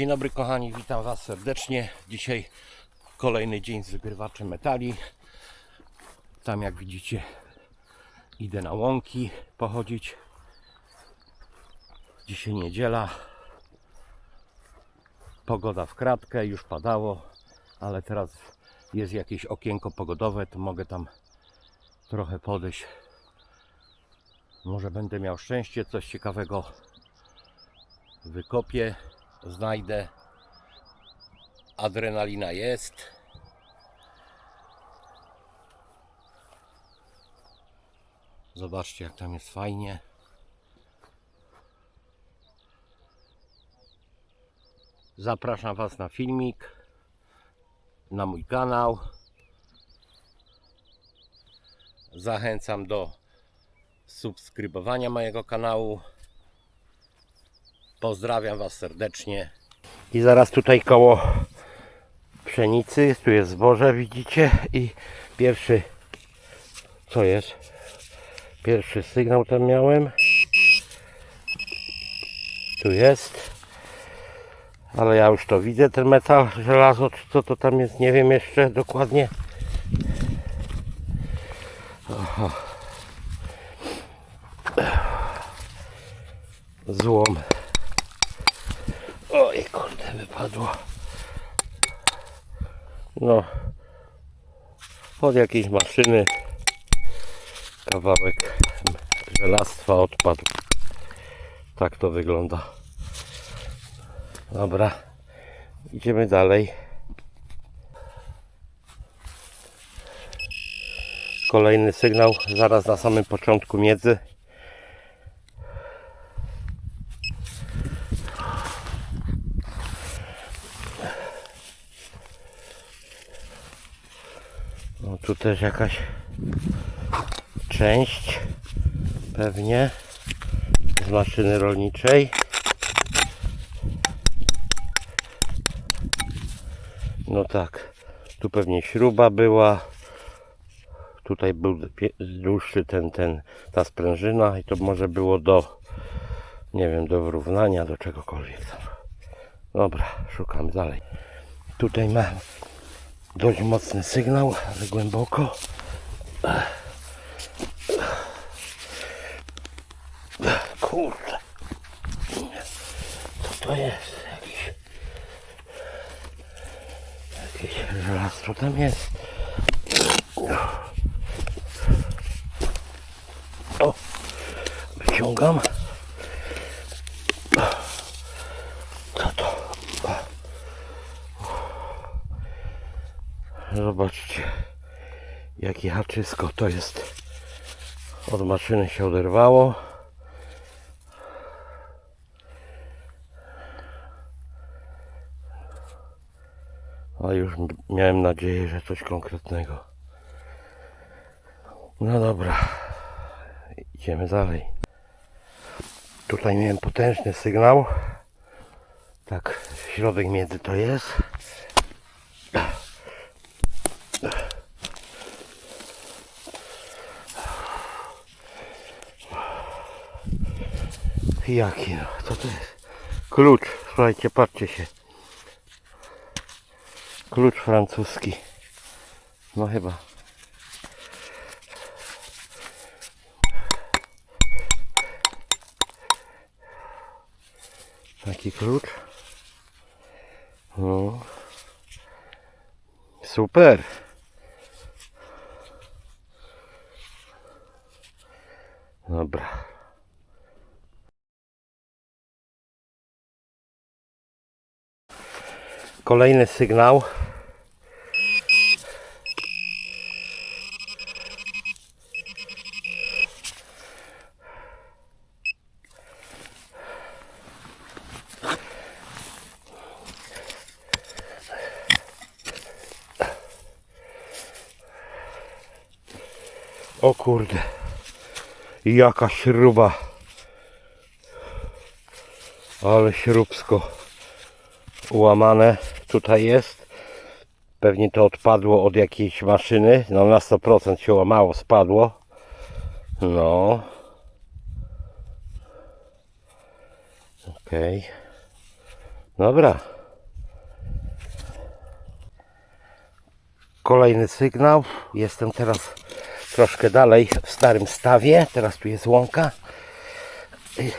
Dzień dobry kochani, witam Was serdecznie. Dzisiaj kolejny dzień z wygrywaczem metali. Tam jak widzicie idę na łąki pochodzić. Dzisiaj niedziela. Pogoda w kratkę, już padało, ale teraz jest jakieś okienko pogodowe, to mogę tam trochę podejść. Może będę miał szczęście, coś ciekawego wykopię, znajdę. Adrenalina jest. Zobaczcie, jak tam jest fajnie. Zapraszam Was na filmik, na mój kanał. Zachęcam do subskrybowania mojego kanału. Pozdrawiam Was serdecznie. I zaraz tutaj koło pszenicy, tu jest zboże, widzicie? I pierwszy, co jest? Pierwszy sygnał tam miałem. Tu jest. Ale ja już to widzę, ten metal, żelazo, czy co to tam jest, nie wiem jeszcze dokładnie. Aha. Złom. Oj, kurde, wypadło. No, od jakiejś maszyny kawałek żelastwa odpadł. Tak to wygląda. Dobra, idziemy dalej. Kolejny sygnał, zaraz na samym początku miedzy. Tu też jakaś część pewnie z maszyny rolniczej. No tak, tu pewnie śruba była. Tutaj był dłuższy ten, ten, ta sprężyna i to może było do, nie wiem, do wyrównania, do czegokolwiek tam. Dobra, szukamy dalej. Tutaj mam dość mocny sygnał, ale głęboko. Kurde. Co to jest? Jakiś... Jakieś żelastwo tam jest. O! Wyciągam. Zobaczcie, jakie haczysko to jest. Od maszyny się oderwało. A już miałem nadzieję, że coś konkretnego. No dobra, idziemy dalej. Tutaj miałem potężny sygnał. Tak, środek między to jest. Jaki co to jest? Klucz, słuchajcie, patrzcie się. Klucz francuski. No chyba. Taki klucz. No. Super. Dobra. Kolejny sygnał. O kurde. Jaka śruba. Ale śrubsko ułamane tutaj jest. Pewnie to odpadło od jakiejś maszyny. No na 100% się łamało, spadło. No. Okej. Dobra. Kolejny sygnał. Jestem teraz troszkę dalej w starym stawie. Teraz tu jest łąka. I...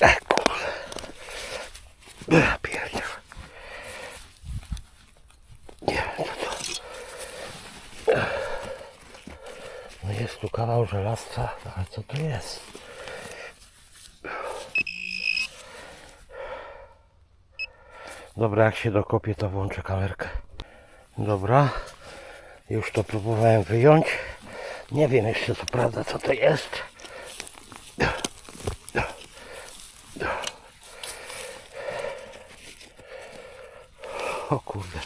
Ech, kurde. Ech, pierdziel. Nie wiem co to. Ech. No jest tu kawał żelastwa, ale co to jest? Dobra, jak się dokopię, to włączę kamerkę. Dobra, już to próbowałem wyjąć. Nie wiem jeszcze co prawda co to jest. O kurde.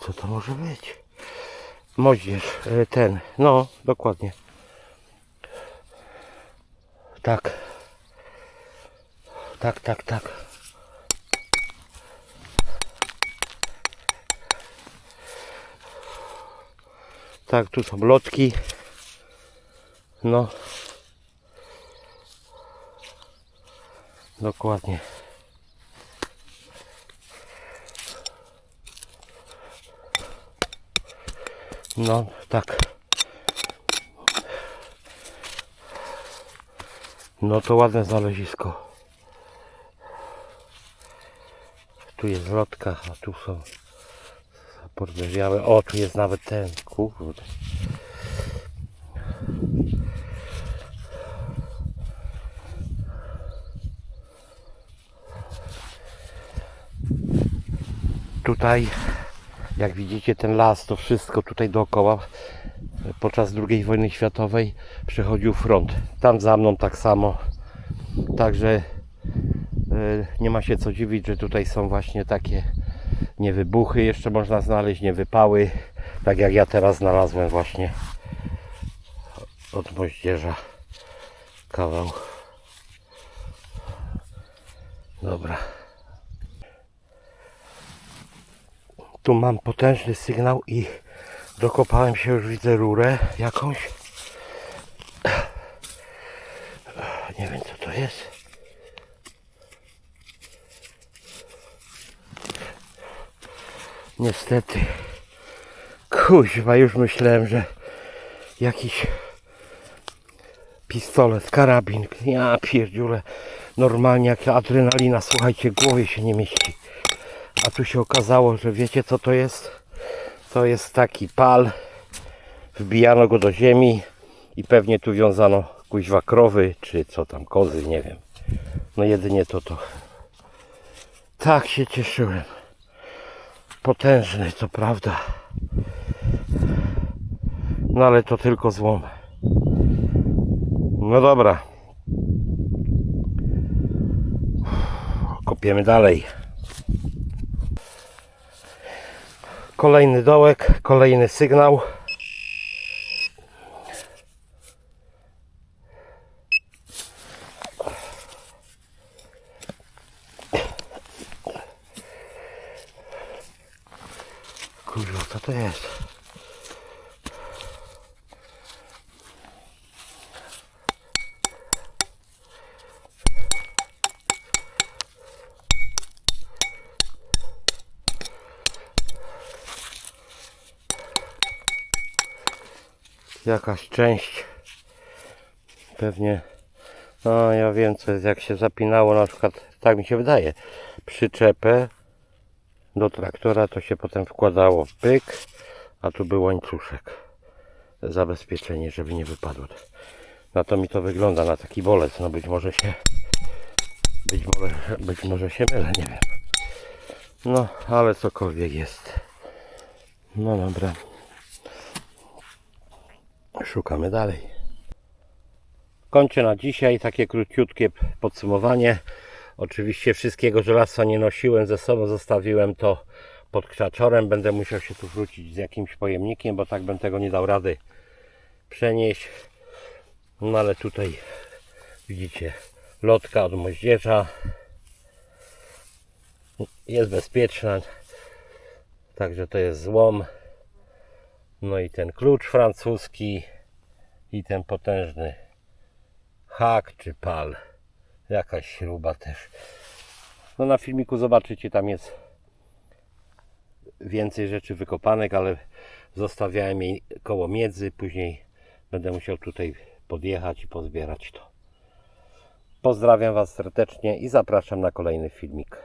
Co to może być? Moździerz, e, ten, no dokładnie. Tak. Tak, tak, tak. Tak, tu są lotki. No. Dokładnie. No, tak. No to ładne znalezisko. Tu jest lotka, a tu są porzewiałe. O, tu jest nawet ten, kurde. Tutaj, jak widzicie, ten las, to wszystko tutaj dookoła podczas II wojny światowej przechodził front. Tam za mną tak samo. Także e, nie ma się co dziwić, że tutaj są właśnie takie nie wybuchy jeszcze można znaleźć, nie wypały, tak jak ja teraz znalazłem właśnie od moździerza kawał. Dobra. Tu mam potężny sygnał i dokopałem się, już widzę rurę jakąś. Nie wiem co to jest. Niestety. Kuźwa, już myślałem, że jakiś pistolet, karabin. Ja pierdziule. Normalnie jak adrenalina, słuchajcie, głowie się nie mieści. A tu się okazało, że wiecie co to jest? To jest taki pal. Wbijano go do ziemi i pewnie tu wiązano kuźwa krowy, czy co tam, kozy, nie wiem. No jedynie to to. Tak się cieszyłem potężny, co prawda. No ale to tylko złom. No dobra. Kopiemy dalej. Kolejny dołek, kolejny sygnał. Kurwa, co to jest? Jakaś część. Pewnie. No ja wiem co jest, jak się zapinało na przykład, tak mi się wydaje, przyczepę do traktora to się potem wkładało pyk, a tu był łańcuszek. Zabezpieczenie, żeby nie wypadło. Na to mi to wygląda, na taki bolec. No być może się być może, być może się mylę, nie wiem. No, ale cokolwiek jest. No dobra. Szukamy dalej. Kończę na dzisiaj takie króciutkie podsumowanie. Oczywiście wszystkiego żelastwa nie nosiłem ze sobą, zostawiłem to pod krzaczorem. Będę musiał się tu wrócić z jakimś pojemnikiem, bo tak bym tego nie dał rady przenieść. No ale tutaj widzicie lotka od moździerza. Jest bezpieczna. Także to jest złom. No i ten klucz francuski i ten potężny hak czy pal. Jakaś śruba też. No na filmiku zobaczycie, tam jest więcej rzeczy wykopanek, ale zostawiałem jej koło miedzy. Później będę musiał tutaj podjechać i pozbierać to. Pozdrawiam Was serdecznie i zapraszam na kolejny filmik.